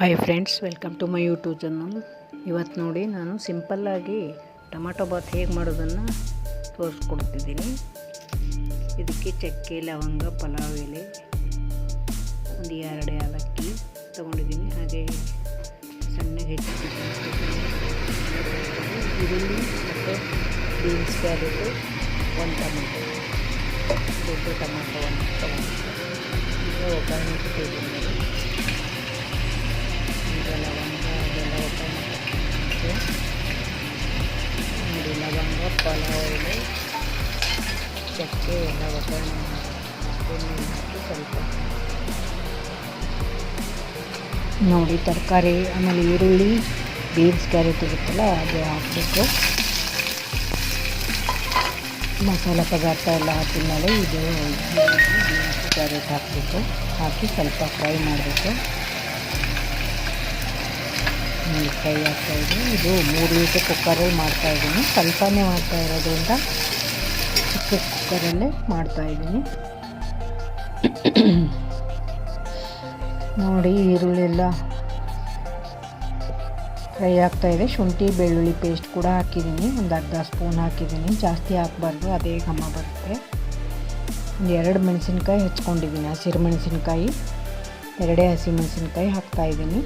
Hi friends welcome to my YouTube channel ಇವತ್ತು ನೋಡಿ ನಾನು ಸಿಂಪಲ್ಲಾಗಿ ಟೊಮಾಟೊ ಬಾತ್ ಹೇಗೆ ಮಾಡೋದನ್ನು ತೋರಿಸ್ಕೊಡ್ತಿದ್ದೀನಿ. ಇದಕ್ಕೆ ಚಕ್ಕೆ, ಲವಂಗ, ಪಲಾವ್ ಎಲೆ, ಒಂದು ಎರಡು ಏಲಕ್ಕಿ ತೊಗೊಂಡಿದ್ದೀನಿ. ಹಾಗೆ ಸಣ್ಣಗೆ ಈರುಳ್ಳಿ ಮತ್ತು ಬೀನ್ಸ್ ಕ್ಯಾರೆಟು ಒಂದು ಟೊಮೆಟೊ, ದೊಡ್ಡ ಟೊಮೆಟೊ ಒಂದು ತೊಗೊಂಡಿದ್ದೀನಿ. ಈಗ ಒಗ್ಗರಣೆ ಇಟ್ಟಿದ್ದೀನಿ ನೋಡಿ, ತರಕಾರಿ, ಆಮೇಲೆ ಈರುಳ್ಳಿ ಬೀನ್ಸ್ ಕ್ಯಾರೆಟ್ ಇರುತ್ತಲ್ಲ ಅದು ಹಾಕಬೇಕು ಮಸಾಲೆ ಪದಾರ್ಥ ಎಲ್ಲ ಹಾಕಿದ ಮೇಲೆ ಇದು ಬೀನ್ಸ್ ಕ್ಯಾರೆಟ್ ಹಾಕಬೇಕು ಹಾಕಿ ಸ್ವಲ್ಪ ಫ್ರೈ ಮಾಡಬೇಕು ಫ್ರೈ ಫ್ರೈ ಆಗ್ತಾಯಿದೆ ಇದು. ಮೂರು ಲೀಟರ್ ಕುಕ್ಕರಲ್ಲಿ ಮಾಡ್ತಾಯಿದ್ದೀನಿ ಸ್ವಲ್ಪನೇ ಮಾಡ್ತಾ ಇರೋದ್ರಿಂದ ಚಿಕ್ಕ ಕುಕ್ಕರಲ್ಲೇ ಮಾಡ್ತಾಯಿದ್ದೀನಿ ನೋಡಿ ಈರುಳ್ಳಿ ಎಲ್ಲ ಫ್ರೈ ಆಗ್ತಾಯಿದೆ ಶುಂಠಿ, ಬೆಳ್ಳುಳ್ಳಿ ಪೇಸ್ಟ್ ಕೂಡ ಹಾಕಿದ್ದೀನಿ. ಒಂದು ಅರ್ಧ ಸ್ಪೂನ್ ಹಾಕಿದ್ದೀನಿ. ಜಾಸ್ತಿ ಹಾಕಬಾರ್ದು, ಅದೇ ಘಮ ಬರುತ್ತೆ. ಒಂದು ಎರಡು ಮೆಣಸಿನ್ಕಾಯಿ ಹೆಚ್ಕೊಂಡಿದ್ದೀನಿ. ಹಸಿರು ಮೆಣಸಿನ್ಕಾಯಿ, ಎರಡೇ ಹಸಿ ಮೆಣಸಿನ್ಕಾಯಿ ಹಾಕ್ತಾಯಿದ್ದೀನಿ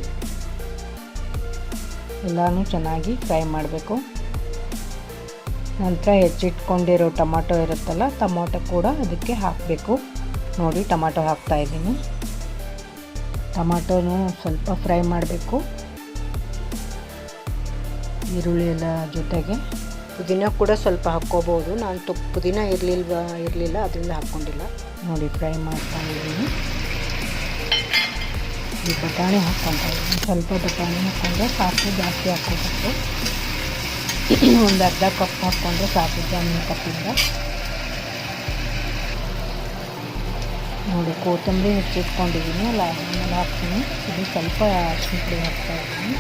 ಎಲ್ಲನೂ ಚೆನ್ನಾಗಿ ಫ್ರೈ ಮಾಡಬೇಕು. ನಂತರ ಹೆಚ್ಚಿಟ್ಕೊಂಡಿರೋ ಟೊಮಾಟೊ ಇರುತ್ತಲ್ಲ, ಟೊಮಾಟೊ ಕೂಡ ಅದಕ್ಕೆ ಹಾಕಬೇಕು. ನೋಡಿ, ಟೊಮಾಟೊ ಹಾಕ್ತಾಯಿದ್ದೀನಿ ಟೊಮಾಟೊನೂ ಸ್ವಲ್ಪ ಫ್ರೈ ಮಾಡಬೇಕು. ಈರುಳ್ಳಿ ಎಲ್ಲ ಜೊತೆಗೆ. ಪುದೀನ ಕೂಡ ಸ್ವಲ್ಪ ಹಾಕ್ಕೋಬೋದು. ನಾನು ತು ಪುದೀನ ಇರಲಿಲ್ವ, ಇರಲಿಲ್ಲ, ಅದರಿಂದ ಹಾಕ್ಕೊಂಡಿಲ್ಲ. ನೋಡಿ, ಫ್ರೈ ಮಾಡ್ತಾ ಇದ್ದೀನಿ. ಈ ಬಟಾಣಿ ಹಾಕ್ಕೊತಾ ಇದ್ದೀನಿ. ಸ್ವಲ್ಪ ಬಟಾಣಿ ಹಾಕ್ಕೊಂಡ್ರೆ ಸಾಕು ಜಾಸ್ತಿ ಹಾಕ್ಕೋಬೇಕು. ಒಂದು ಅರ್ಧ ಕಪ್ ಹಾಕ್ಕೊಂಡ್ರೆ ಸಾಕು, ಜಾಮೂನು ಕಪ್ಪಿಂದ. ನೋಡಿ, ಕೊತ್ತಂಬರಿ ಹೆಚ್ಚಿಟ್ಕೊಂಡಿದ್ದೀನಿ ಅಲ್ಲ, ಆಮೇಲೆ ಹಾಕ್ತೀನಿ. ಇದು ಸ್ವಲ್ಪ ಅರಿಶಿನ ಪುಡಿ ಹಾಕ್ತಾ ಇದ್ದೀನಿ.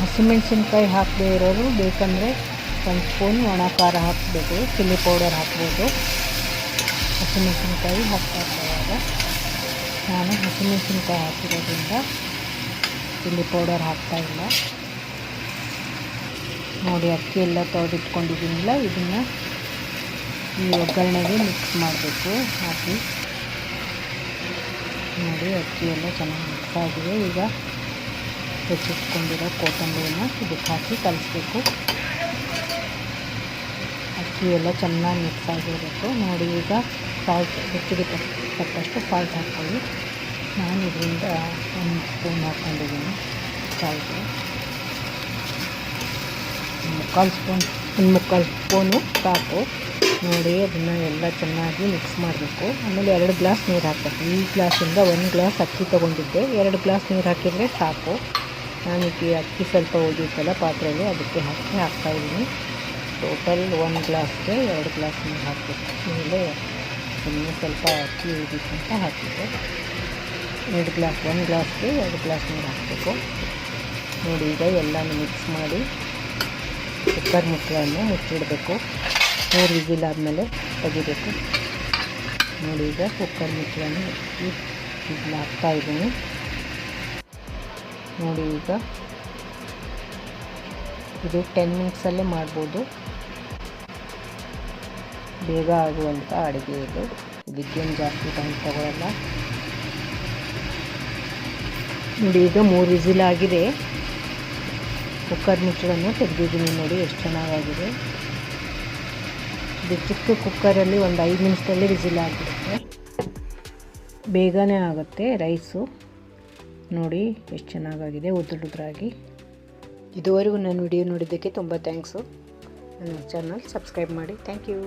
ಹಸಿಮೆಣಸಿನ್ಕಾಯಿ ಹಾಕದೇ ಇರೋರು ಬೇಕಂದರೆ ಒಂದು ಸ್ಪೂನ್ ಒಣ ಖಾರ ಹಾಕಬೇಕು, ಚಿಲ್ಲಿ ಪೌಡರ್ ಹಾಕ್ಬೋದು. ಹಸಿಮೆಣಸಿನ್ಕಾಯಿ ಹಾಕ್ತಾ ಇರ್ತಾರೆ ನಾನು ಹಸಿಮೆಣಸಿನ್ಕಾಯಿ ಹಾಕಿರೋದ್ರಿಂದ ಚಿಲ್ಲಿ ಪೌಡರ್ ಹಾಕ್ತಾಯಿಲ್ಲ ನೋಡಿ, ಅಕ್ಕಿ ಎಲ್ಲ ತೊಳೆದಿಟ್ಕೊಂಡಿದ್ದೀನಿಲ್ಲ, ಇದನ್ನು ಈ ಒಗ್ಗರಣೆಗೆ ಮಿಕ್ಸ್ ಮಾಡಬೇಕು. ಹಾಕಿ ನೋಡಿ, ಅಕ್ಕಿ ಎಲ್ಲ ಚೆನ್ನಾಗಿ ಮಿಕ್ಸ್ ಆಗಿದೆ. ಈಗ ಹೆಚ್ಚಿಟ್ಕೊಂಡಿರೋ ಕೊತ್ತಂಬರಿನ ಇದಕ್ಕೆ ಹಾಕಿ ಕಲಿಸ್ಬೇಕು. ಅಕ್ಕಿ ಎಲ್ಲ ಚೆನ್ನಾಗಿ ಮಿಕ್ಸ್ ಆಗಿರಬೇಕು. ನೋಡಿ, ಈಗ ಸಾಲ್ಟ್ ರುಚಿಗೆ ತಕ್ಕಷ್ಟು ಸಾಲ್ಟ್ ಹಾಕ್ಕೊಳ್ಳಿ ನಾನು ಇದರಿಂದ ಒಂದು ಸ್ಪೂನ್ ಹಾಕ್ಕೊಂಡಿದ್ದೀನಿ. ಸಾಲ್ಟು ಮುಕ್ಕಾಲು ಸ್ಪೂನ್, ಒಂದು ಮುಕ್ಕಾಲು ಸ್ಪೂನು ಸಾಕು. ನೋಡಿ, ಅದನ್ನು ಎಲ್ಲ ಚೆನ್ನಾಗಿ ಮಿಕ್ಸ್ ಮಾಡಬೇಕು. ಆಮೇಲೆ ಎರಡು ಗ್ಲಾಸ್ ನೀರು ಹಾಕಬೇಕು. ಈ ಗ್ಲಾಸಿಂದ ಒಂದು ಗ್ಲಾಸ್ ಅಕ್ಕಿ ತೊಗೊಂಡಿದ್ದೆ. ಎರಡು ಗ್ಲಾಸ್ ನೀರು ಹಾಕಿದರೆ ಸಾಕು. ಈ ಅಕ್ಕಿ ಸ್ವಲ್ಪ ಉಳಿದಿತ್ತಲ್ಲ ಪಾತ್ರೆಯಲ್ಲಿ, ಅದಕ್ಕೆ ಹಾಕಿ ಹಾಕ್ತಾಯಿದ್ದೀನಿ ಟೋಟಲ್ ಒಂದು ಗ್ಲಾಸ್ಗೆ ಎರಡು ಗ್ಲಾಸ್ ನೀರು ಹಾಕಬೇಕು. ಆಮೇಲೆ ಇನ್ನೂ ಸ್ವಲ್ಪ ಅಕ್ಕಿ ಉಳಿದಿತ್ತು ಅಂತ ಹಾಕಿದ್ದೆ. ಎರಡು ಗ್ಲಾಸ್, ಒಂದು ಗ್ಲಾಸ್ಗೆ ಎರಡು ಗ್ಲಾಸ್ ನೀರು ಹಾಕಬೇಕು. ನೋಡಿ, ಈಗ ಎಲ್ಲನೂ ಮಿಕ್ಸ್ ಮಾಡಿ ಕುಕ್ಕರ್ ಮುಚ್ಚಳನ್ನು ಮುಚ್ಚಿಡಬೇಕು. ಮೂರು ವಿಸಿಲ್ ಆದಮೇಲೆ ತೆಗಿಬೇಕು. ನೋಡಿ, ಈಗ ಕುಕ್ಕರ್ ಮುಚ್ಚಳನ್ನು ಮುಚ್ಚಿ ಹಾಕ್ತಾ ಇದ್ದೀನಿ. ನೋಡಿ, ಈಗ ಇದು ಟೆನ್ ಮಿನಿಟ್ಸಲ್ಲೇ ಮಾಡ್ಬೋದು. ಬೇಗ ಆಗುವಂಥ ಅಡುಗೆ ಇದು ಇದಕ್ಕೇನು ಜಾಸ್ತಿ ಟೈಮ್ ತಗೊಳ್ಳಲ್ಲ ನೋಡಿ, ಈಗ ಮೂರು ವಿಸಿಲ್ ಆಗಿದೆ. ಕುಕ್ಕರ್ ಮುಚ್ಚಳನ್ನು ತೆಗೆದಿದ್ದೀನಿ ನೋಡಿ, ಎಷ್ಟು ಚೆನ್ನಾಗಾಗಿದೆ. ಇದು ಚಿಕ್ಕ ಕುಕ್ಕರಲ್ಲಿ ಒಂದು ಐದು ನಿಮಿಷದಲ್ಲಿ ವಿಸಿಲ್ ಆಗಿರುತ್ತೆ ಬೇಗನೆ ಆಗುತ್ತೆ ರೈಸು. ನೋಡಿ, ಎಷ್ಟು ಚೆನ್ನಾಗಾಗಿದೆ ಉದುರುದ್ರಾಗಿ ಇದುವರೆಗೂ ನನ್ನ ವಿಡಿಯೋ ನೋಡಿದ್ದಕ್ಕೆ ತುಂಬ ಥ್ಯಾಂಕ್ಸು. ನನ್ನ ಚಾನಲ್ ಸಬ್ಸ್ಕ್ರೈಬ್ ಮಾಡಿ. Thank you.